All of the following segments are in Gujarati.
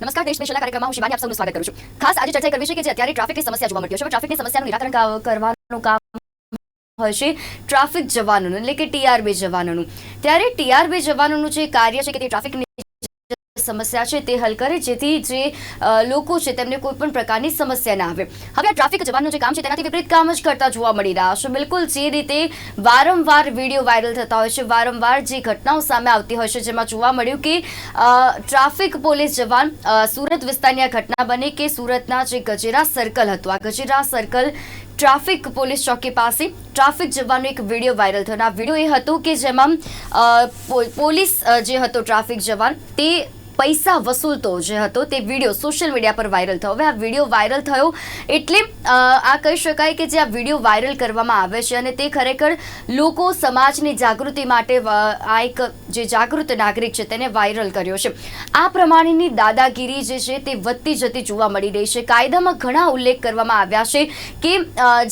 નમસ્કાર, દેશ સ્પેશિયલ કાર્યક્રમમાં હું શિવાની આપ સૌનું સ્વાગત કરું છું. ખાસ આજે ચર્ચા કરવી છે કે જે અત્યારે ટ્રાફિકની સમસ્યા જોવા હોય છે હવે ટ્રાફિકની સમસ્યાનું નિરાકરણ કરવાનું કામ હશે ટ્રાફિક જવાનોનું, એટલે કે ટીઆરબી જવાનોનું. ત્યારે ટીઆરબી જવાનોનું જે કાર્ય છે કે તે ટ્રાફિકની સમસ્યા છે તે હલ કરે જેથી જે લોકો છે તેમને કોઈ પણ પ્રકારની સમસ્યા ના આવે. હવે આ ટ્રાફિક જવાનનું જે કામ છે તેનાથી વિપરીત કામ જ કરતા જોવા મળી રહ્યા છે. બિલકુલ જે રીતે વારંવાર વીડિયો વાયરલ થતા હોય છે, વારંવાર જે ઘટનાઓ સામે આવતી હોય છે, જેમાં જોવા મળ્યું કે ટ્રાફિક પોલીસ જવાન સુરત વિસ્તારની આ ઘટના બની કે સુરતના જે ગજેરા સર્કલ હતું. આ ગજેરા સર્કલ ટ્રાફિક પોલીસ ચોકી પાસે ટ્રાફિક જવાનો એક વીડિયો વાયરલ થયો. આ વીડિયો એ હતો કે જેમાં પોલીસ જે હતો ટ્રાફિક જવાન તે પૈસા વસૂલતો જે હતો તે વીડિયો સોશિયલ મીડિયા પર વાયરલ થયો. હવે આ વીડિયો વાયરલ થયો એટલે આ કહી શકાય કે જે આ વીડિયો વાયરલ કરવામાં આવે છે અને તે ખરેખર લોકો સમાજની જાગૃતિ માટે આ એક જે જાગૃત નાગરિક છે તેને વાયરલ કર્યો છે. આ પ્રમાણેની દાદાગીરી જે છે તે વધતી જતી જોવા મળી રહી છે. કાયદામાં ઘણા ઉલ્લેખ કરવામાં આવ્યા છે કે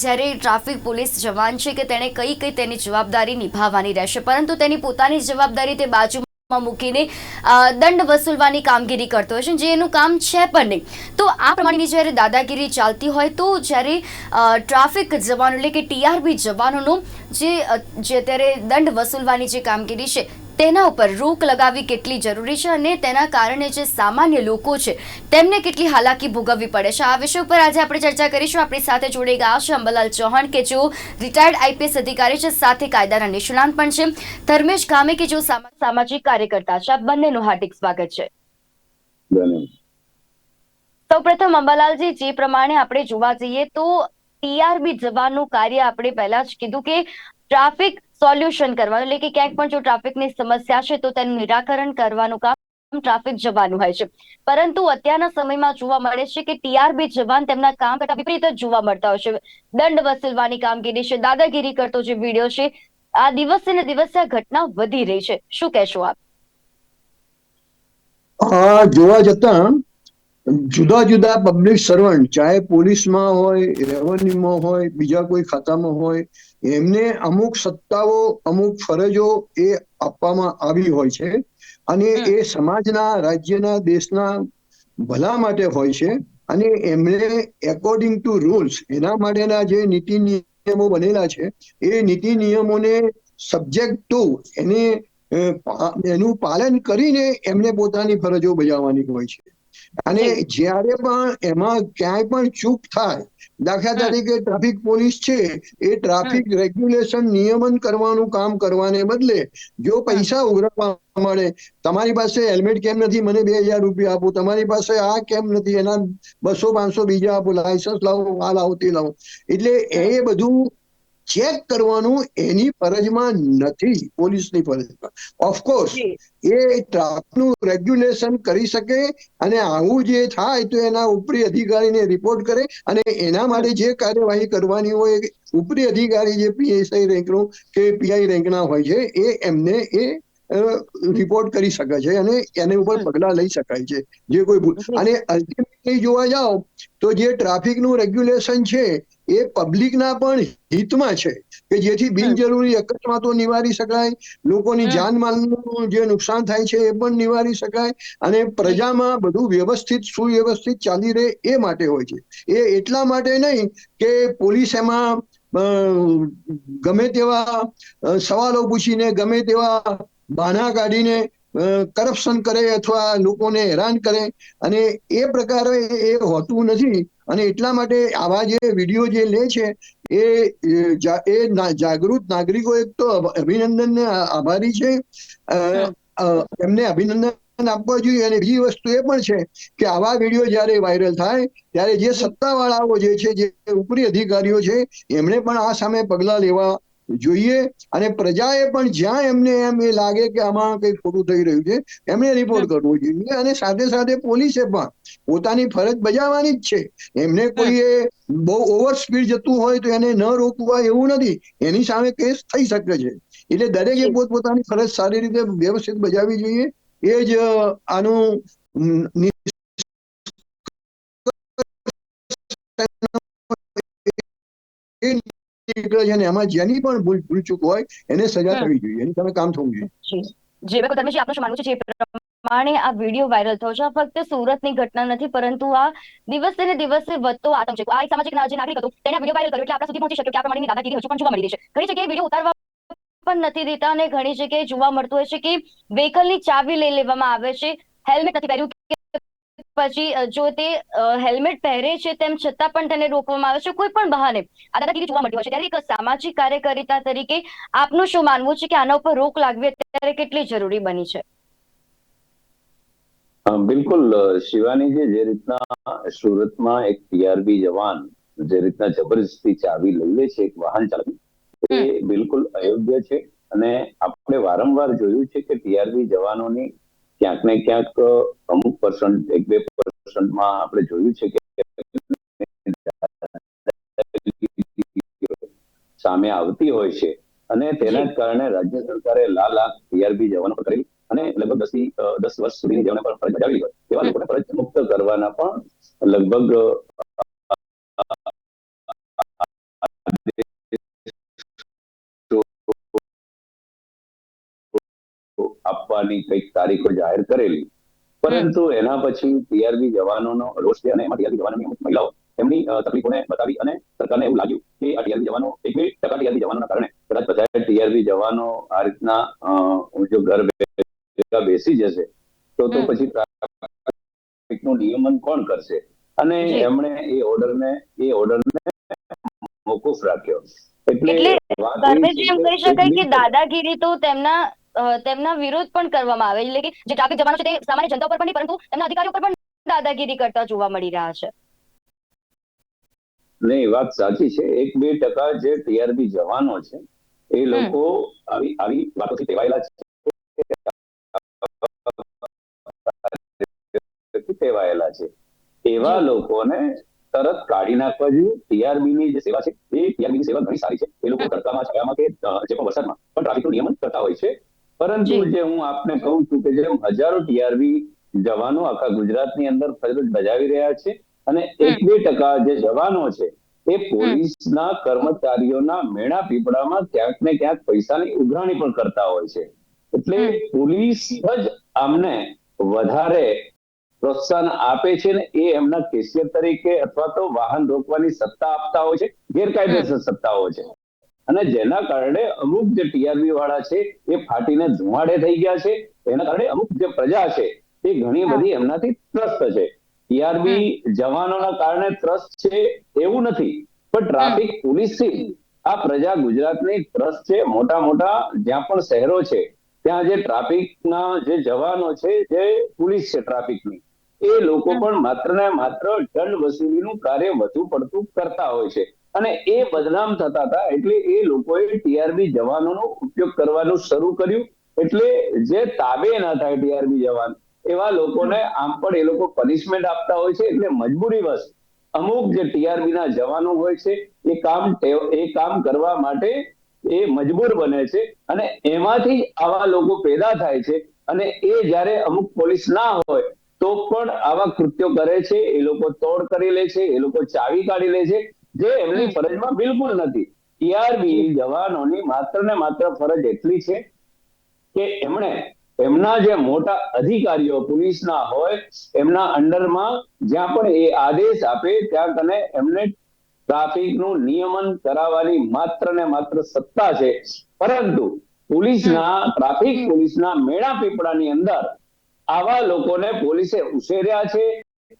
જ્યારે ટ્રાફિક પોલીસ જવાન છે કે તેણે કઈ કઈ તેની જવાબદારી નિભાવવાની રહેશે. પરંતુ તેની પોતાની જવાબદારી તે બાજુ મૂકીને દંડ વસૂલવાની કામગીરી કરતો હોય છે જે એનું કામ છે પણ નહીં. તો આ પ્રમાણેની જ્યારે દાદાગીરી ચાલતી હોય તો જ્યારે ટ્રાફિક જવાનો એટલે કે ટીઆરબી જવાનોનો જે જે અત્યારે દંડ વસૂલવાની જે કામગીરી છે તેના ઉપર રોક લગાવવી કેટલી જરૂરી છે અને તેના કારણે જે સામાન્ય લોકો છે તેમને કેટલી હાલાકી ભોગવવી પડે છે? આ વિષય ઉપર આજે આપણે ચર્ચા કરીશું. આપણી સાથે જોડાઈ ગયા છે અંબલાલ ચૌહાણ કે જેઓ રિટાયર્ડ આઈપીએસ અધિકારી છે સાથે કાયદાના નિષ્ણાંત પણ છે. ધર્મેશ ગામે કે જેઓ સામાજિક કાર્યકર્તા છે આ બંનેનું હાર્દિક સ્વાગત છે. સૌ સૌપ્રથમ અંબાલાલજી જે પ્રમાણે આપણે જોવા જઈએ તો ટીઆરબી જવાનું કાર્ય આપણે પહેલા જ કીધું કે ટ્રાફિક સોલ્યુશન કરવાનું એટલે કે ક્યાંક પણ જો ટ્રાફિકની સમસ્યા છે, તો તેનું નિરાકરણ કરવાનું કામ ટ્રાફિક જવાનું હોય છે. પરંતુ અત્યારના સમયમાં જોવા મળે છે કે ટીઆરબી જવાન તેમના કામ કરતા વિપરીત જ જોવા મળતા હોય છે. દંડ વસૂલવાની કામગીરી છે, દાદાગીરી કરતો જે વીડિયો છે, આ દિવસે ને દિવસે આ ઘટના વધી રહી છે. શું કહેશો આપ? જોવા જતા જુદા જુદા પબ્લિક સર્વન્ટ ચાહે પોલીસમાં હોય રેવન્યુમાં હોય બીજા કોઈ ખાતામાં હોય એમને અમુક સત્તાઓ અમુક ફરજો એ આપવામાં આવી હોય છે. અને એ સમાજના રાજ્યના દેશના ભલા માટે હોય છે. અને એમણે એકોર્ડિંગ ટુ રૂલ્સ એના માટેના જે નીતિ નિયમો બનેલા છે એ નીતિ નિયમોને સબ્જેક્ટ ટુ એને એનું પાલન કરીને એમને પોતાની ફરજો બજાવવાની હોય છે. અને. જ્યારે પણ એમાં ક્યાંય પણ ચૂક થાય દાખલા તરીકે ટ્રાફિક પોલીસ છે એ ટ્રાફિક રેગ્યુલેશન નિયમન કરવાનું કામ કરવાને બદલે જો પૈસા ઉઘરાવવા મળે તમારી પાસે હેલ્મેટ કેમ નથી? મને બે હજાર રૂપિયા આપો. તમારી પાસે આ કેમ નથી? એના બસો પાંચસો બીજા આપો. લાયસન્સ લાવો આ લાવો તે લાવો. એટલે એ બધું ચેક કરવાનું એની ફરજમાં નથી પોલીસની ફરજમાં. ઓફકોર્સ એ ટ્રાફિકનું રેગ્યુલેશન કરી શકે અને આવું જે થાય તો એના ઉપરી અધિકારીને રિપોર્ટ કરે અને એના માટે જે કાર્યવાહી કરવાની હોય ઉપરી અધિકારી જે પીએસઆઈ રેન્કનો કે પીઆઈ રેન્કના હોય છે એ એમને એ રિપોર્ટ કરી શકે છે અને એને ઉપર પગલા લઈ શકાય છે જે કોઈ ભૂલ. અને અલ્ટિમેટલી જોવા જાઓ તો જે ટ્રાફિકનું રેગ્યુલેશન છે એ પબ્લિકના પણ હિતમાં છે કે જેથી બિનજરૂરી અકસ્માતો નિવારી શકાય લોકોની જાનમાલનું જે નુકસાન થાય છે એ પણ નિવારી શકાય અને પ્રજામાં બધું વ્યવસ્થિત સુવ્યવસ્થિત ચાલી રહે એ માટે હોય છે. એ એટલા માટે નહીં કે પોલીસ એમાં ગમે તેવા સવાલો પૂછીને ગમે તેવા બહાના કાઢીને કરપ્શન કરે અથવા લોકોને હેરાન કરે અને એ પ્રકારે એ હોતું નથી. અને એટલા માટે આવા જે વીડિયો જે લે છે, એ એ જાગૃત નાગરિકો એક તો અભિનંદન અભિનંદનને આભારી છે. એમને અભિનંદન આપવા જોઈએ. અને બીજી વસ્તુ એ પણ છે કે આવા વીડિયો જ્યારે વાયરલ થાય, ત્યારે જે સત્તાવાળાઓ જે છે, જે ઉપરી અધિકારીઓ છે, એમણે પણ આ સામે પગલા લેવા જોઈએ. અને પ્રજાએ પણ જ્યાં એમને એમ એ લાગે કે આમાં કંઈ ખોટું થઈ રહ્યું છે એમને રિપોર્ટ કરવો જોઈએ. અને સાથે સાથે પોલીસે પણ પોતાની ફરજ બજાવવાની જ છે. એમને કોઈએ બહુ ઓવર સ્પીડ જતું હોય તો એને ન રોકવા એવું નથી. એની સામે કેસ થઈ શકે છે. એટલે દરેકે. પોતપોતાની ફરજ સારી રીતે વ્યવસ્થિત બજાવવી જોઈએ. એ જ આનું નીકળે છે અને એમાં જેની પણ ભૂલ ભૂલચૂક હોય એને સજા થવી જોઈએ. એની તમે કામ થવું જોઈએ. જી. જે બિલકુલ ધર્મેશજી આપનું માનવું છે જે પ્રમાણે આ વીડિયો વાયરલ થયો છે આ ફક્ત સુરતની ઘટના નથી પરંતુ આ દિવસે ને દિવસે વધતો આતંક છે આ એક સામાજિક જે નાગરિક હતો તેને વીડિયો વાયરલ કર્યો એટલે આપણા સુધી પહોંચી શક્યો કે આ પ્રમાણેની દાદાગીરી હજુ પણ જોવા મળી રહી છે. ઘણી જગ્યાએ વીડિયો ઉતારવા પણ નથી દેતા અને ઘણી જગ્યાએ જોવા મળતું હોય છે કે વ્હીકલની ચાવી લઈ લેવામાં આવે છે હેલ્મેટ નથી પહેર્યું પછી જો તે હેલ્મેટ પહેરે છે તેમ છતાં પણ તેને રોકવામાં આવે છે કોઈ પણ બહાને. આ દાદાગીરી જોવા મળ્યું છે. ત્યારે એક સામાજિક કાર્યકરિતા તરીકે આપનું શું માનવું છે કે આના ઉપર રોક લાગવી અત્યારે કેટલી જરૂરી બની છે? બિલકુલ શિવાની શિવાનીજી જે રીતના સુરતમાં એક ટીઆરબી જવાન જે રીતના જબરજસ્તી ચાવી લઈ લે છે એક વાહન ચાલક એ બિલકુલ અયોગ્ય છે. અને આપણે વારંવાર જોયું છે કે ટીઆરબી જવાનોની ક્યાંક ને ક્યાંક અમુક પર્સન્ટ એક બે પર્સન્ટમાં આપણે જોયું છે કે સામે આવતી હોય છે. અને તેના કારણે રાજ્ય સરકારે લાલ લાખ પીઆરબી જવાનો પર અને લગભગ દસ દસ વર્ષ સુધી જવાનો પણ ફરજ બજાવી હોય, તેવા લોકોને ફરજ મુક્ત કરવાના પણ લગભગ આપવાની કંઈક તારીખો જાહેર કરેલી. પરંતુ એના પછી પીઆરબી જવાનોનો રોષ છે અને એમાં ટીઆરબી જવાનોની અમુક મહિલાઓ એમની તકલીફોને બતાવી અને સરકારને એવું લાગ્યું કે આ ટીઆરબી જવાનો એક બે ટકા ટીઆરબી જવાનોના કારણે કદાચ બધા ટીઆરબી જવાનો આ રીતના જો ઘર બેસી જશે તો તો પછી ટ્રાફિકનું નિયમન કોણ કરશે? અને એમણે એ ઓર્ડરને એ ઓર્ડરને મોકૂફ રાખ્યો. એટલે એમ કહી શકાય કે દાદાગીરી તો તેમના તેમના વિરોધ પણ કરવામાં આવે. એટલે કે જે ટ્રાફિક જવાનો છે તે સામાન્ય જનતા ઉપર પણ નહીં પરંતુ તેમના અધિકારીઓ પર પણ દાદાગીરી કરતા જોવા મળી રહ્યા છે. નહીં વાત સાચી છે. એક બે ટકા જે ટીઆરબી જવાનો છે એ લોકો આવી આવી વાતોથી ટેવાયેલા છે. ટેવાયેલા છે. એવા લોકોને તરત કાઢી નાખવા જોઈએ ટીઆરબી ની જે સેવા છે એ ટીઆરબી ની સેવા ઘણી સારી છે. એ લોકો તડકામાં છાયામાં કે જે પણ વરસાદમાં પણ ટ્રાફિકનું નિયમન કરતા હોય છે. પરંતુ જે. હું આપને કહું છું કે જેમ હજારો ટીઆરબી જવાનો આખા ગુજરાતની અંદર ફરજ બજાવી રહ્યા છે અને એક બે ટકા જે જવાનો છે એ પોલીસના કર્મચારીઓના મેણા પીપળામાં ક્યાંક ને ક્યાંક પૈસાની ઉઘરાણી પણ કરતા હોય છે. એટલે પોલીસ જ આમને વધારે પ્રોત્સાહન આપે છે ને એ એમના કેશિયર તરીકે અથવા તો વાહન રોકવાની સત્તા આપતા હોય છે ગેરકાયદેસર સત્તાઓ છે. અને જેના કારણે અમુક જે ટીઆરબી વાળા છે એ ફાટીને ધુમાડે થઈ ગયા છે. એના કારણે અમુક જે પ્રજા છે એ ઘણી બધી એમનાથી ત્રસ્ત છે. ટીઆરબી જવાનોના કારણે ત્રસ્ત છે એવું નથી. પણ ટ્રાફિક પોલીસથી આ પ્રજા ગુજરાતની ત્રસ્ત છે. મોટા મોટા જ્યાં પણ શહેરો છે ત્યાં જે ટ્રાફિકના જે જવાનો છે જે પોલીસ છે ટ્રાફિકની એ લોકો પણ માત્ર ને માત્ર દંડ વસૂલીનું કાર્ય વધુ પડતું કરતા હોય છે. અને એ બદનામ થતા હતા એટલે એ લોકોએ ટીઆરબી જવાનોનો ઉપયોગ કરવાનું શરૂ કર્યું. એટલે જે તાબે ના થાય ટીઆરબી જવાન, એવા લોકોને આમ પણ એ લોકો પનિશમેન્ટ આપતા હોય છે. એટલે મજબૂરી મજબૂરીવશ અમુક જે ટીઆરબી ના જવાનો હોય છે, એ કામ એ કામ કરવા માટે એ મજબૂર બને છે અને એમાંથી આવા લોકો પેદા થાય છે અને એ જ્યારે અમુક પોલીસ ના હોય, તો પણ આવા કૃત્યો કરે છે. એ લોકો તોડ કરી લે છે, એ લોકો ચાવી કાઢી લે છે. જે એમની ફરજમાં બિલકુલ નથી. ટીઆરબી જવાનોની માત્ર ને માત્ર ફરજ એટલી છે કે એમણે એમના જે મોટા અધિકારીઓ પોલીસના હોય એમના અંડરમાં જ્યાં પણ એ આદેશ આપે ત્યાં કને એમને ટ્રાફિકનું નિયમન કરાવવાની માત્ર ને માત્ર સત્તા છે. પરંતુ પોલીસના ટ્રાફિક પોલીસના મેળા પીપળાની અંદર આવા લોકોને પોલીસે ઉછેર્યા છે.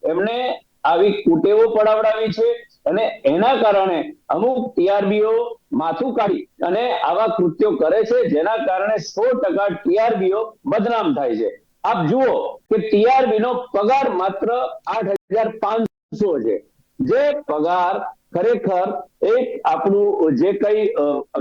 એમને આવી કુટેવો પડાવડાવી છે. અને એના કારણે અમુક ટીઆરબીઓ માથું કાઢી અને આવા કૃત્યો કરે છે, જેના કારણે સો ટકા ટીઆરબીઓ બદનામ થાય છે. આપ જુઓ કે ટીઆરબી નો પગાર માત્ર આઠ હજાર પાંચસો છે. જે પગાર ખરેખર એક આપણું જે કઈ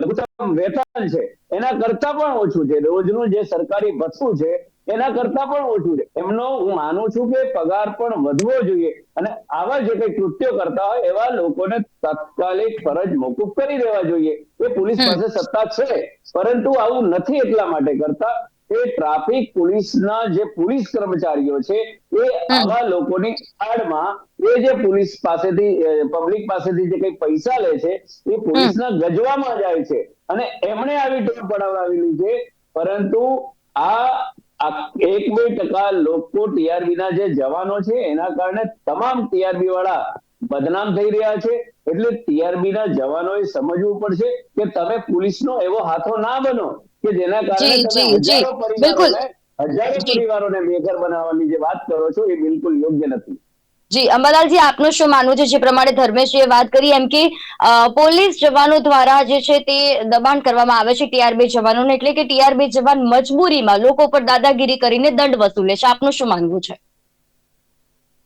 લઘુત્તમ વેતન છે, એના કરતા પણ ઓછું છે. રોજનું જે સરકારી ભથ્થું છે એના કરતા પણ ઓછું છે. એમનો હું માનું છું કે પગાર પણ વધવો જોઈએ અને આવા જે કઈ કૃત્યો કરતા હોય એવા લોકોને તાત્કાલિક ફરજ મોકૂફ કરી દેવા જોઈએ. એ પોલીસ પાસે સત્તા છે પરંતુ આવું નથી એટલા માટે કરતા એ ટ્રાફિક પોલીસના જે પોલીસ કર્મચારીઓ છે એ આવા લોકોની આડમાં એ જે પોલીસ પાસેથી પબ્લિક પાસેથી જે કઈ પૈસા લે છે એ પોલીસના ગજવામાં જાય છે. અને એમણે આવી ટેવ પડાવડાવેલી છે પરંતુ આ આ એક બે ટકા લોકો ટીઆરબી ના જે જવાનો છે એના કારણે તમામ ટીઆરબી વાળા બદનામ થઈ રહ્યા છે એટલે ટીઆરબી ના જવાનોએ સમજવું પડશે કે તમે પોલીસનો એવો હાથો ના બનો કે જેના કારણે તમે. હજારો. પરિવારોને હજારો. પરિવારોને બેઘર બનાવવાની જે વાત કરો છો એ બિલકુલ યોગ્ય નથી જી, અંબાલાલજી, આપનું શું માનવું છે? જે પ્રમાણે ધર્મેશજીએ વાત કરી, એમ કે પોલીસ જવાનો દ્વારા જે છે તે દબાણ કરવામાં આવે છે ટીઆરબી જવાનોને, એટલે કે ટીઆરબી જવાન મજબૂરીમાં લોકો પર દાદાગીરી કરીને દંડ વસૂલે છે. આપનું શું માનવું છે?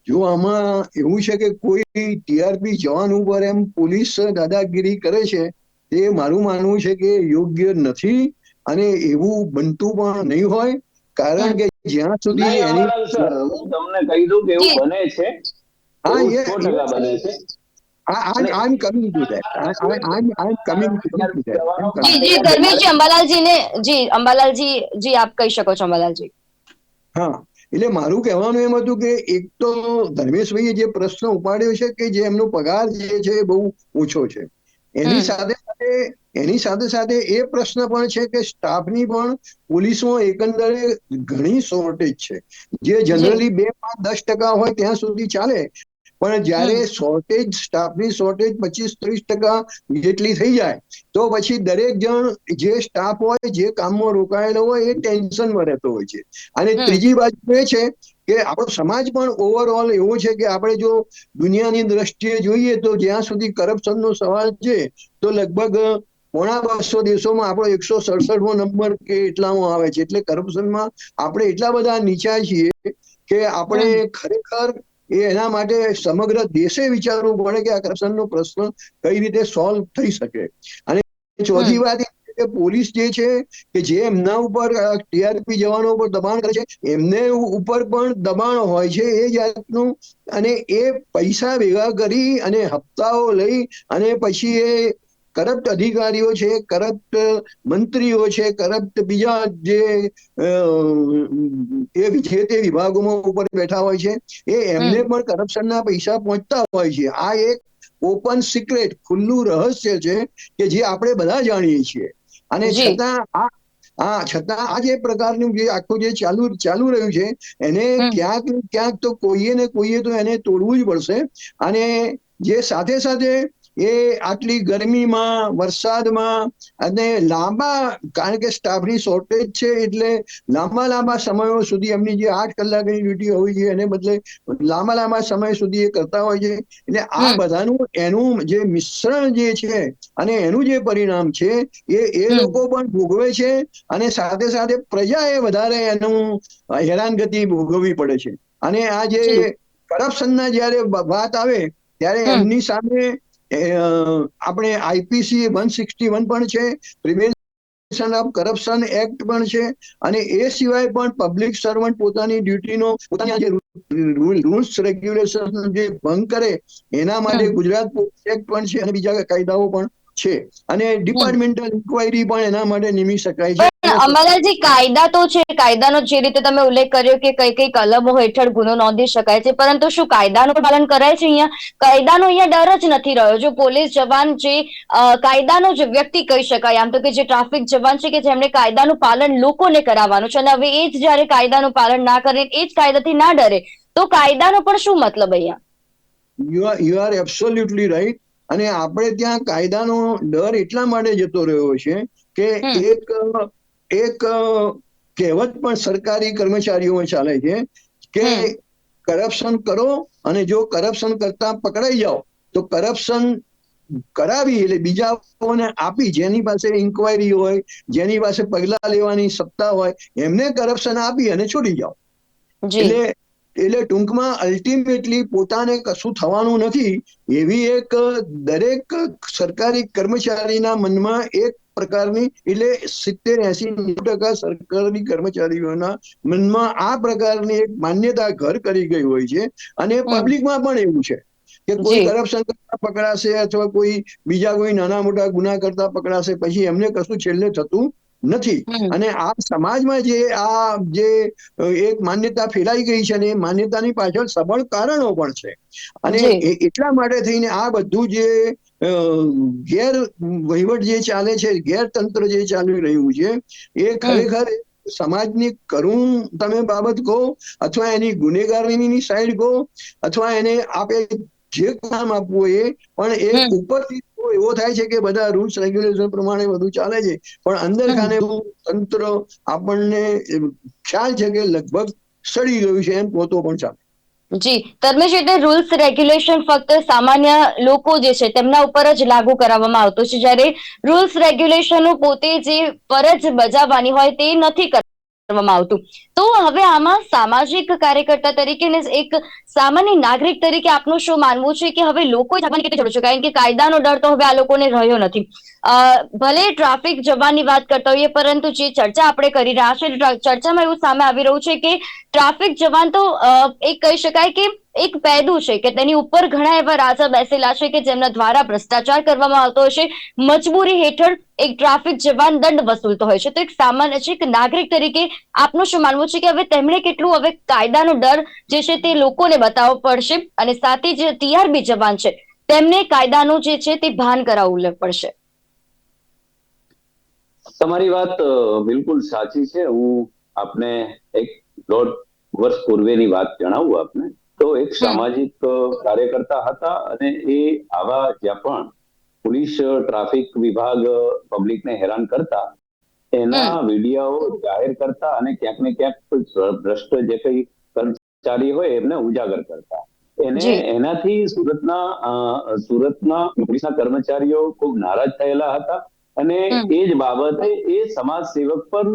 જો આમાં એવું છે કે કોઈ ટીઆરપી જવાન ઉપર એમ પોલીસ દાદાગીરી કરે છે એ મારું માનવું છે કે યોગ્ય નથી અને એવું બનતું પણ નહીં હોય. કારણ કે જ્યાં સુધી એની હું તમને કહી દઉં કે જી. એવું બને છે. હા, એ- ટકા બને છે. I am coming to that I am coming to જી જી ધર્મેશજી અંબાલાલજીને જી અંબાલાલજી જી આપ કહી શકો છો અંબાલાલજી. હા એટલે મારું કહેવાનું એમ હતું કે એક તો ધર્મેશભાઈએ જે પ્રશ્ન ઉપાડ્યો છે કે જે એમનો પગાર જે છે એ બહુ ઓછો છે. એની સાથે સાથે એની સાથે સાથે એ પ્રશ્ન પણ છે કે સ્ટાફની પણ પોલીસમાં એકંદરે ઘણી શોર્ટેજ છે. જે જનરલી બે પાંચ દસ ટકા હોય ત્યાં સુધી ચાલે. પણ જ્યારે શોર્ટેજ સ્ટાફની શોર્ટેજ પચીસ ત્રીસ ટકા જેટલી થઈ જાય તો પછી દરેક જણ જે સ્ટાફ હોય જે કામમાં રોકાયેલો હોય એ ટેન્શનમાં રહેતો હોય છે. અને ત્રીજી બાજુ એ છે કે આપણો સમાજ પણ ઓવરઓલ એવો છે કે આપણે જો દુનિયાની દ્રષ્ટિએ જોઈએ તો જ્યાં સુધી કરપ્શનનો સવાલ છે તો લગભગ પોણા બસો દેશોમાં આપણો એકસો સડસઠમો નંબર કે એટલામાં આવે છે. એટલે કરપ્શનમાં આપણે એટલા બધા નીચા છીએ કે આપણે ખરેખર એ એના માટે સમગ્ર દેશે વિચારવું પડે કે આ કરપ્શનનો પ્રશ્ન કઈ રીતે સોલ્વ થઈ શકે. અને ચોથી વાત કે પોલીસ જે છે કે જે એમના ઉપર ટીઆરપી જવાનો ઉપર દબાણ કરે છે એમને ઉપર પણ દબાણ હોય છે એ જાતનું. અને એ પૈસા ભેગા કરી અને હપ્તાઓ લઈ અને પછી એ કરપ્ટ અધિકારીઓ છે કરપ્ટ મંત્રીઓ છે કરપ્ટ બીજા જે એ જે તે વિભાગોમાં ઉપર બેઠા હોય છે એ એમને પણ કરપ્શનના પૈસા પહોંચતા હોય છે. આ એક ઓપન સિક્રેટ ખુલ્લું રહસ્ય છે કે જે આપણે બધા જાણીએ છીએ. અને છતાં આ હા છતાં આ જે પ્રકારનું જે આખું જે ચાલુ ચાલુ રહ્યું છે એને ક્યાંક ને ક્યાંક તો કોઈએ ને કોઈએ તો એને તોડવું જ પડશે. અને જે સાથે સાથે એ આટલી ગરમીમાં વરસાદમાં અને લાંબા કારણ કે સ્ટાફની શોર્ટેજ છે એટલે લાંબા લાંબા સમયો સુધી એમની જે આઠ કલાકની ડ્યુટી હોવી જોઈએ એને બદલે લાંબા લાંબા સમય સુધી એ કરતા હોય છે. એટલે આ બધાનું એનું જે મિશ્રણ જે છે અને એનું જે પરિણામ છે એ એ લોકો પણ ભોગવે છે અને સાથે સાથે પ્રજાએ વધારે એનું હેરાનગતિ ભોગવવી પડે છે. અને આ જે. કરપ્શનના જ્યારે વાત આવે ત્યારે એમની સામે આપણે આઈપીસી વન સિક્સટી વન પણ છે પ્રિવેન્શન ઓફ કરપ્શન એક્ટ પણ છે અને એ સિવાય પણ પબ્લિક સર્વન્ટ પોતાની ડ્યુટીનો પોતાની જે રૂલ્સ રેગ્યુલેશન જે ભંગ કરે એના માટે ગુજરાત પોલીસ એક્ટ પણ છે અને બીજા કાયદાઓ પણ. છે. અને ડિપાર્ટમેન્ટલ ઇન્કવાયરી પણ એના માટે નિમી શકાય છે. અમલાજી કાયદા તો છે કાયદાનો જે રીતે તમે ઉલ્લેખ કર્યો કે કઈ કઈ કલમો હેઠળ ગુનો નોંધી શકાય છે પરંતુ શું કાયદાનું પાલન કરાય છે અહીંયા? કાયદાનો અહીંયા ડર જ નથી રહ્યો. જો પોલીસ જવાન જે કાયદાનો જ વ્યક્તિ કહી શકાય આમ તો કે જે ટ્રાફિક જવાન છે કે જેમણે કાયદાનું પાલન લોકોને કરાવવાનું છે અને હવે એ જ જ્યારે કાયદાનું પાલન ના કરે એ જ કાયદાથી ના ડરે તો કાયદાનો પણ શું મતલબ અહીંયા? You are you are absolutely right અને આપણે ત્યાં કાયદાનો ડર એટલા માટે જતો રહ્યો છે કે એક એક કહેવત પણ સરકારી કર્મચારીઓમાં ચાલે છે કે કરપ્શન કરો અને જો કરપ્શન કરતા પકડાઈ જાઓ તો કરપ્શન કરાવી એટલે બીજાઓને આપી જેની પાસે ઇન્કવાયરી હોય જેની પાસે પગલા લેવાની સત્તા હોય એમને કરપ્શન આપી અને છોડી જાઓ. એટલે એટલે ટૂંકમાં અલ્ટિમેટલી પોતાને કશું થવાનું નથી એવી એક દરેક સરકારી કર્મચારીના મનમાં એક પ્રકારની એટલે સિત્તેર એસી ટકા સરકારી કર્મચારીઓના મનમાં આ પ્રકારની એક માન્યતા ઘર કરી ગઈ હોય છે અને. પબ્લિકમાં પણ એવું છે કે કોઈ. કરપ્શન કરતા પકડાશે અથવા કોઈ બીજા કોઈ નાના મોટા ગુના કરતા પકડાશે પછી એમને કશું છેલ્લે થતું નથી. અને આ સમાજમાં જે આ જે એક માન્યતા ફેલાઈ ગઈ છે અને એ માન્યતાની પાછળ સબળ કારણો પણ છે. અને એટલા માટે થઈને આ બધું જે ગેર વહીવટ જે ચાલે છે ગેરતંત્ર જે ચાલી રહ્યું છે એ ખરેખર સમાજની કરુણ તમે બાબત કહો અથવા એની ગુનેગારીની સાઈડ કહો અથવા એને આપે જે કામ આપવું એ પણ એ. ઉપરથી એવો થાય છે કે બધા રૂલ્સ રેગ્યુલેશન પ્રમાણે બધું ચાલે છે. પણ અંદર. ખાને તંત્ર આપણને ખ્યાલ છે કે લગભગ સડી ગયું છે એમ પોતો પણ ચાલે. જી ધર્મેશ એટલે રૂલ્સ રેગ્યુલેશન ફક્ત સામાન્ય લોકો જે છે તેમના ઉપર જ લાગુ કરાવવામાં આવતું છે. જ્યારે રૂલ્સ રેગ્યુલેશનો પોતે જે ફરજ બજાવવાની હોય તે નથી કરવામાં આવતું. તો હવે આમાં સામાજિક કાર્યકર્તા તરીકે ને એક સામાન્ય નાગરિક તરીકે આપનું શું માનવું છે કે હવે લોકો જરૂર છે? કારણ કે કાયદાનો ડર તો હવે આ લોકોને રહ્યો નથી. ભલે ટ્રાફિક જવાની વાત કરતા હોઈએ, પરંતુ જે ચર્ચા આપણે કરી રહ્યા છે, ચર્ચામાં એવું સામે આવી રહ્યું છે કે ટ્રાફિક જવાન તો એક કહી શકાય કે એક પેદું છે કે તેની ઉપર ઘણા એવા રાજા બેસેલા છે કે જેમના દ્વારા ભ્રષ્ટાચાર કરવામાં આવતો હોય છે. મજબૂરી હેઠળ એક ટ્રાફિક જવાન દંડ વસૂલતો હોય છે. તો એક સામાન્ય છે એક નાગરિક તરીકે આપનું શું માનવું છે કે હવે તેમણે કેટલું હવે કાયદાનો ડર જે છે તે લોકોને બતાવવો પડશે અને સાથે જે ટીઆરબી જવાન છે. તેમને કાયદાનું જે છે તે ભાન કરાવવું પડશે. તમારી વાત બિલકુલ સાચી છે. હું આપને એક દોઢ વર્ષ પૂર્વેની વાત જણાવું આપને. તો એક સામાજિક કાર્યકર્તા હતા અને એ આવા જ્યાં પણ પોલીસ ટ્રાફિક વિભાગ પબ્લિકને હેરાન કરતા એના વીડિયો જાહેર કરતા અને ક્યાંક ને ક્યાંક ભ્રષ્ટ જે કઈ કર્મચારી હોય એમને ઉજાગર કરતા. એને એનાથી સુરતના સુરતના પોલીસના કર્મચારીઓ ખૂબ નારાજ થયેલા હતા અને એ જ બાબતે એ સમાજ સેવક પર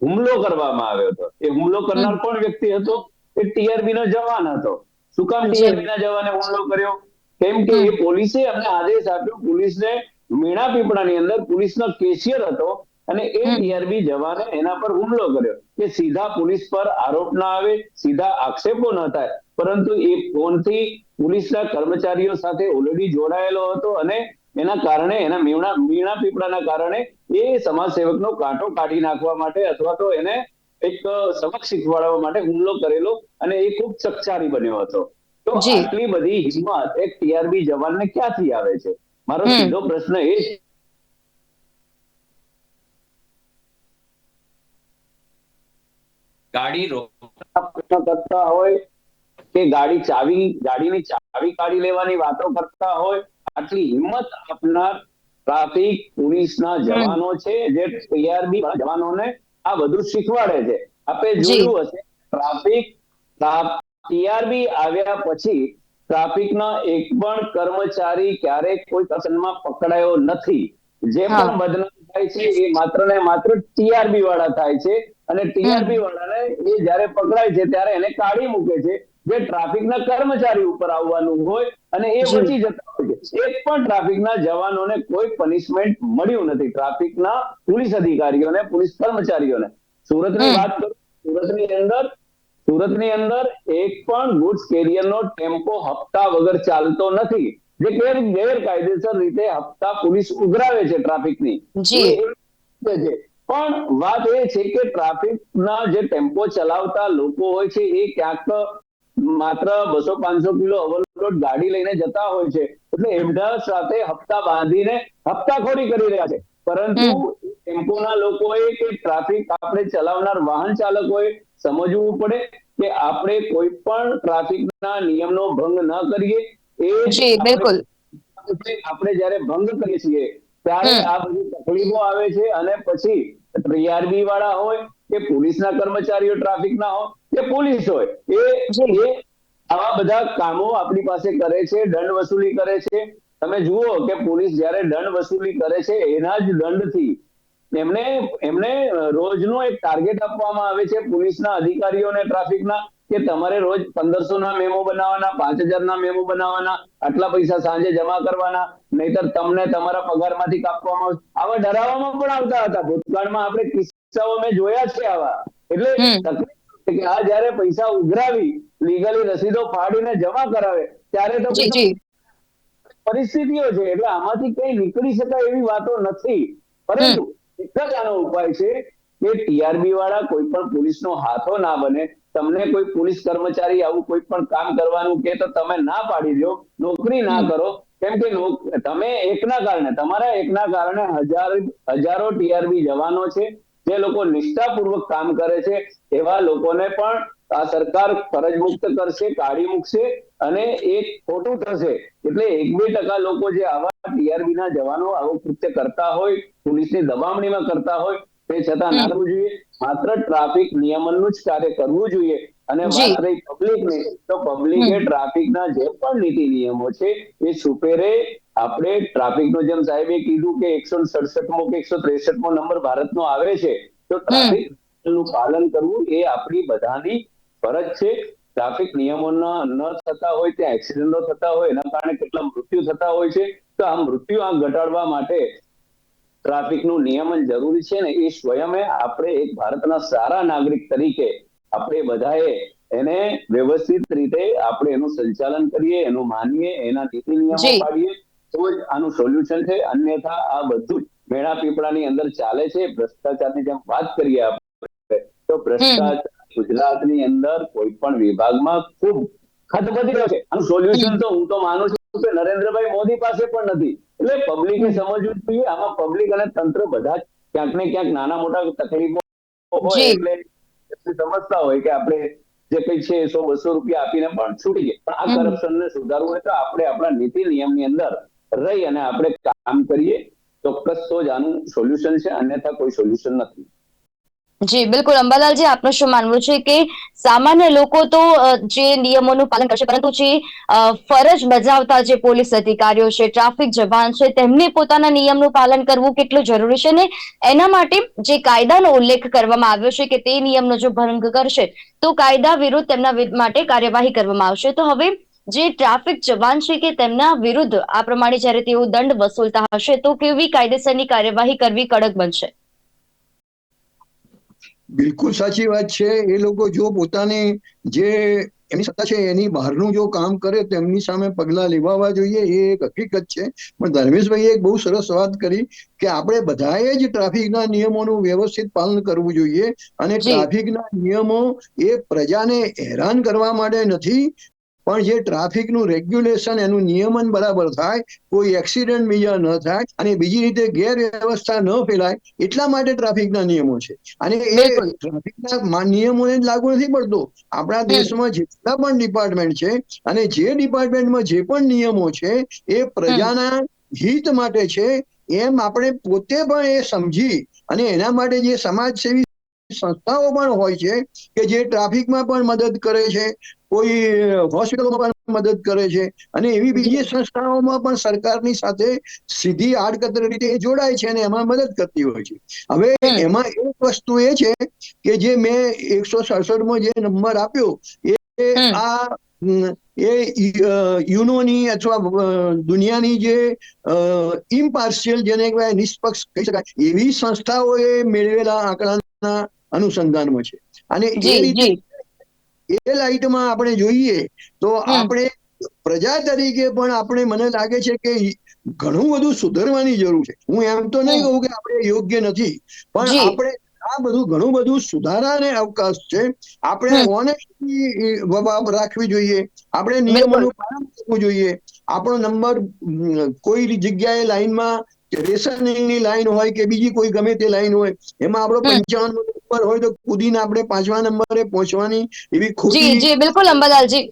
હુમલો કરવામાં આવ્યો હતો. એ હુમલો કરનાર કોણ વ્યક્તિ હતો? એ ટીઆરબી નો જવાન હતો. શું કામ. ટીઆરબી જવાને હુમલો કર્યો કેમ કે એ. પોલીસે અમને આદેશ આપ્યો પોલીસને મીણા પીપળાની અંદર પોલીસનો કેશિયર હતો અને એ હમ. ટીઆરબી જવાને એના પર હુમલો કર્યો કે સીધા પોલીસ પર આરોપ ના આવે સીધા આક્ષેપો ન થાય પરંતુ એ ફોનથી પોલીસના કર્મચારીઓ સાથે ઓલરેડી જોડાયેલો હતો અને એના કારણે એના મીણા મીણા પીપળાના કારણે એ સમાજ સેવકનો કાંટો કાઢી નાખવા માટે અથવા તો એને એક સબક શીખવાડવા માટે હુમલો કરેલો અને એ ખૂબ ચકચારી બન્યો હતો. તો આટલી બધી હિંમત એક ટીઆરબી જવાનને ક્યાંથી આવે છે? મારો સીધો પ્રશ્ન એ ગાડી પ્રશ્ન કરતા હોય કે ગાડી ચાવી ગાડીની ચાવી કાઢી લેવાની વાતો કરતા હોય આટલી હિંમત આપનાર ટ્રાફિક પોલીસના જવાનો છે જે ટીઆરબી જવાનોને આ બધું શીખવાડે છે. આપણે જોયું હશે ટ્રાફિક ટીઆરબી આવ્યા પછી ટ્રાફિકના એક પણ કર્મચારી ક્યારેક કોઈ પ્રસંગમાં પકડાયો નથી. જે પણ બદનામ થાય છે એ માત્ર ને માત્ર ટીઆરબી વાળા થાય છે. અને ટીઆરબી વાળાને એ જયારે પકડાય છે ત્યારે એને કાઢી મૂકે છે. જે ટ્રાફિકના કર્મચારી ઉપર આવવાનું હોય અને એ. બચી જતા હોય છે. એક પણ ટ્રાફિકના જવાનોને કોઈ પનિશમેન્ટ મળ્યું નથી. ટ્રાફિકના પોલીસ અધિકારીઓને પોલીસ કર્મચારીઓને. સુરતની વાત કરું સુરતની અંદર સુરતની અંદર એક પણ ગુડ્સ કેરિયરનો ટેમ્પો હપ્તા વગર ચાલતો નથી જે ગેર ગેરકાયદેસર રીતે હપ્તા પોલીસ ઉઘરાવે છે ટ્રાફિકની. પણ વાત એ છે કે ટ્રાફિકના જે ટેમ્પો ચલાવતા લોકો હોય છે એ ક્યાંક માત્ર બસો પાંચસો કિલો ઓવરલોડ ગાડી લઈને જતા હોય છે. એટલે એમના સાથે હપ્તા બાંધીને હપ્તાખોરી કરી રહ્યા છે. પરંતુ ટેમ્પોના લોકોએ કે ટ્રાફિક આપણે ચલાવનાર વાહન ચાલકોએ સમજવું પડે કે આપણે કોઈ પણ ટ્રાફિકના નિયમનો ભંગ ન કરીએ. એ જ બિલકુલ. આપણે જ્યારે ભંગ કરીએ છીએ ત્યારે આ બધી તકલીફો આવે છે અને પછી ટીઆરબી વાળા હોય કે પોલીસના કર્મચારીઓ ટ્રાફિકના હોય કે પોલીસ હોય. એ આવા બધા કામો આપણી પાસે કરે છે દંડ વસૂલી કરે છે. તમે જુઓ કે પોલીસ જ્યારે દંડ વસૂલી કરે છે એના જ દંડથી એમને એમને રોજનો એક ટાર્ગેટ આપવામાં આવે છે પોલીસના અધિકારીઓને ટ્રાફિકના કે તમારે રોજ પંદરસો ના મેમો બનાવવાના પાંચ હજાર ના મેમો બનાવવાના આટલા પૈસા સાંજે જમા કરવાના નહીતર તમને તમારા પગારમાંથી કાપવામાં આવશે. આવા ડરાવવામાં પણ આવતા હતા. ભૂતકાળમાં આપણે કિસ્સાઓ મેં જોયા છે આવા. એટલે તકલીફ કે આ જયારે પૈસા ઉઘરાવી લીગલી રસીદો ફાડીને જમા કરાવે ત્યારે તો પરિસ્થિતિઓ છે. એટલે આમાંથી કઈ નીકળી શકાય એવી વાતો નથી. પરંતુ એક જ આનો ઉપાય છે કે ટીઆરબી વાળા કોઈ પણ પોલીસનો હાથો ના બને. તમને કોઈ પોલીસ કર્મચારી આવું કોઈ પણ કામ કરવાનું કે તો તમે ના પાડી દો નોકરી ના કરો. કેમ કે તમે એકના કારણે તમારા એકના કારણે હજાર હજારો ટીઆરબી જવાનો છે. જે લોકો નિષ્ઠાપૂર્વક કામ કરે છે એવા લોકોને પણ આ સરકાર ફરજ મુક્ત કરશે કાઢી મૂકશે અને એક ખોટું થશે. એટલે એક બે ટકા લોકો જે આવા ટીઆરબી ના જવાનો આવું કૃત્ય કરતા હોય પોલીસની દબામણીમાં કરતા હોય તે છતાં ના કરવું જોઈએ. માત્ર ટ્રાફિક નિયમનનું જ કાર્ય કરવું જોઈએ. અને વાત રહી પબ્લિકની તો પબ્લિકે ટ્રાફિકના જે પણ નીતિ નિયમો છે એ સુપેરે આપણે ટ્રાફિકનો જેમ સાહેબે કીધું કે એકસો સડસઠમો કે એકસો ત્રેસઠમો નંબર ભારતનો આવે છે તો ટ્રાફિકનું પાલન કરવું એ આપણી બધાની ફરજ છે. ટ્રાફિક નિયમોના ન થતા હોય ત્યાં એક્સિડન્ટો થતા હોય એના કારણે કેટલા મૃત્યુ થતા હોય છે તો આ મૃત્યુ આ ઘટાડવા માટે ટ્રાફિકનું નિયમન જરૂરી છે ને એ સ્વયં આપણે એક ભારતના સારા નાગરિક તરીકે આપણે બધાએ એને વ્યવસ્થિત રીતે આપણે એનું સંચાલન કરીએ એનું માનીએ એના નીતિ નિયમો પાડીએ તો જ આનું સોલ્યુશન છે. અન્યથા આ બધું મેળા પીપળાની અંદર ચાલે છે. ભ્રષ્ટાચારની જેમ વાત કરીએ આપણે તો ભ્રષ્ટાચાર ગુજરાતની અંદર કોઈ પણ વિભાગમાં ખૂબ ખતબદી રહ્યો છે. આનું સોલ્યુશન તો હું તો માનું છું કે નરેન્દ્રભાઈ મોદી પાસે પણ નથી. એટલે પબ્લિકે સમજવું જોઈએ. આમાં પબ્લિક અને તંત્ર બધા જ ક્યાંક ને ક્યાંક નાના મોટા તકલીફો હોય એટલે સમજતા હોય કે આપણે જે કઈ છે સો બસો રૂપિયા આપીને પણ છૂટી જાય પણ આ. કરપ્શન ને સુધારવું હોય તો આપણે આપણા નીતિ નિયમની અંદર રહી અને આપણે કામ કરીએ. ચોક્કસ તો જ આનું સોલ્યુશન છે અન્યથા કોઈ સોલ્યુશન નથી. જી, બિલકુલ. અંબાલાલજી આપનું શું માનવું છે કે સામાન્ય લોકો તો જે નિયમોનું પાલન કરશે, પરંતુ જે ફરજ બજાવતા જે પોલીસ અધિકારીઓ છે, ટ્રાફિક જવાન છે, તેમને પોતાના નિયમનું પાલન કરવું કેટલું જરૂરી છે ને એના માટે જે કાયદાનો ઉલ્લેખ કરવામાં આવ્યો છે કે તે નિયમનો જો ભંગ કરશે, તો કાયદા વિરુદ્ધ તેમના માટે કાર્યવાહી કરવામાં આવશે. તો હવે જે ટ્રાફિક જવાન છે કે તેમના વિરુદ્ધ, આ પ્રમાણે જ્યારે તેઓ દંડ વસૂલતા હશે, તો કેવી કાયદેસરની કાર્યવાહી કરવી કડક બનશે? બિલકુલ સાચી વાત છે એ લોકો જો પોતાની જે એમની સત્તા છે એની બહારનું જો કામ કરે તો એમની સામે પગલા લેવાવા જોઈએ એ એક હકીકત છે પણ ધર્મેશભાઈએ એક બહુ સરસ વાત કરી કે આપણે બધાએ જ ટ્રાફિકના નિયમોનું વ્યવસ્થિત પાલન કરવું જોઈએ અને. ટ્રાફિકના નિયમો એ પ્રજાને હેરાન કરવા માટે નથી પણ જે ટ્રાફિકનું રેગ્યુલેશન એનું નિયમન બરાબર થાય કોઈ એક્સિડન્ટ બીજા ન થાય અને બીજી રીતે ગેરવ્યવસ્થા ન ફેલાય એટલા માટે ટ્રાફિકના નિયમો છે. અને એ ટ્રાફિકના નિયમોને જ લાગુ નથી પડતો. આપણા દેશમાં જેટલા પણ ડિપાર્ટમેન્ટ છે અને જે ડિપાર્ટમેન્ટમાં જે પણ નિયમો છે એ પ્રજાના હિત માટે છે એમ આપણે પોતે પણ એ સમજી અને એના માટે જે સમાજસેવી સંસ્થાઓ પણ હોય છે કે જે ટ્રાફિકમાં પણ મદદ કરે છે કોઈ હોસ્પિટલોમાં પણ મદદ કરે છે અને એવી બીજી સંસ્થાઓમાં પણ સરકારની સાથે સીધી આડકતર રીતે જોડાય છે અને એમાં મદદ કરતી હોય છે. હવે એમાં એક વસ્તુ એ છે કે જે મેં એકસો સડસઠમો જે નંબર આપ્યો એ આ એ યુનોની અથવા દુનિયાની જે ઇમ્પાર્શિયલ જેને કહેવાય નિષ્પક્ષ કહી શકાય એવી સંસ્થાઓએ મેળવેલા આંકડાના અનુસંધાનમાં છે. અને એ રીતે એ લાઈટમાં આપણે જોઈએ તો આપણે પ્રજા તરીકે પણ આપણે મને લાગે છે કે ઘણું બધું સુધારવાની જરૂર છે. હું એમ તો નહીં કહું કે આપણે યોગ્ય નથી પણ આપણે આ બધું ઘણું બધું સુધારાને અવકાશ છે. આપણે ઓનેસ્ટી રાખવી જોઈએ. આપણે નિયમોનું પાલન કરવું જોઈએ. આપણો નંબર કોઈ જગ્યાએ લાઈનમાં રેશનિંગની લાઈન હોય કે બીજી કોઈ ગમે તે લાઈન હોય એમાં આપણો. પંચાવન નંબર હોય તો કુદીને આપણે પાંચમા નંબરે પહોંચવાની એવી જી જી બિલકુલ અંબાલાલજી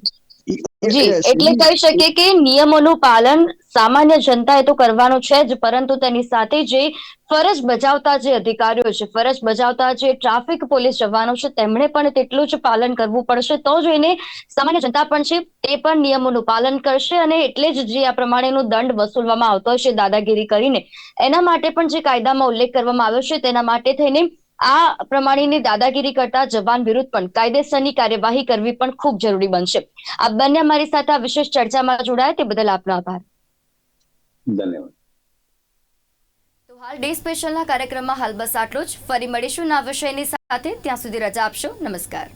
જી. એટલે કહી શકીએ કે નિયમોનું પાલન સામાન્ય જનતાએ તો કરવાનું છે જ પરંતુ તેની સાથે જે ફરજ બજાવતા જે અધિકારીઓ છે ફરજ બજાવતા જે ટ્રાફિક પોલીસ જવાનો છે તેમણે પણ તેટલું જ પાલન કરવું પડશે. તો જ એને સામાન્ય જનતા પણ છે તે પણ નિયમોનું પાલન કરશે અને એટલે જ જે આ પ્રમાણેનો દંડ વસૂલવામાં આવતો હશે દાદાગીરી કરીને. એના માટે પણ જે કાયદામાં ઉલ્લેખ કરવામાં આવ્યો છે તેના માટે થઈને આ પ્રમાણેની દાદાગીરી કરતા જવાન વિરુદ્ધ પણ કાયદેસરની કાર્યવાહી કરવી પણ ખૂબ જરૂરી બનશે. આ બંને અમારી સાથે આ વિશેષ ચર્ચામાં જોડાયા તે બદલ આપનો આભાર. ધન્યવાદ. તો હાલ ડે સ્પેશિયલના કાર્યક્રમમાં હાલ બસ આટલું જ. ફરી મળીશું ના વિષયની સાથે. ત્યાં સુધી રજા આપશો. નમસ્કાર.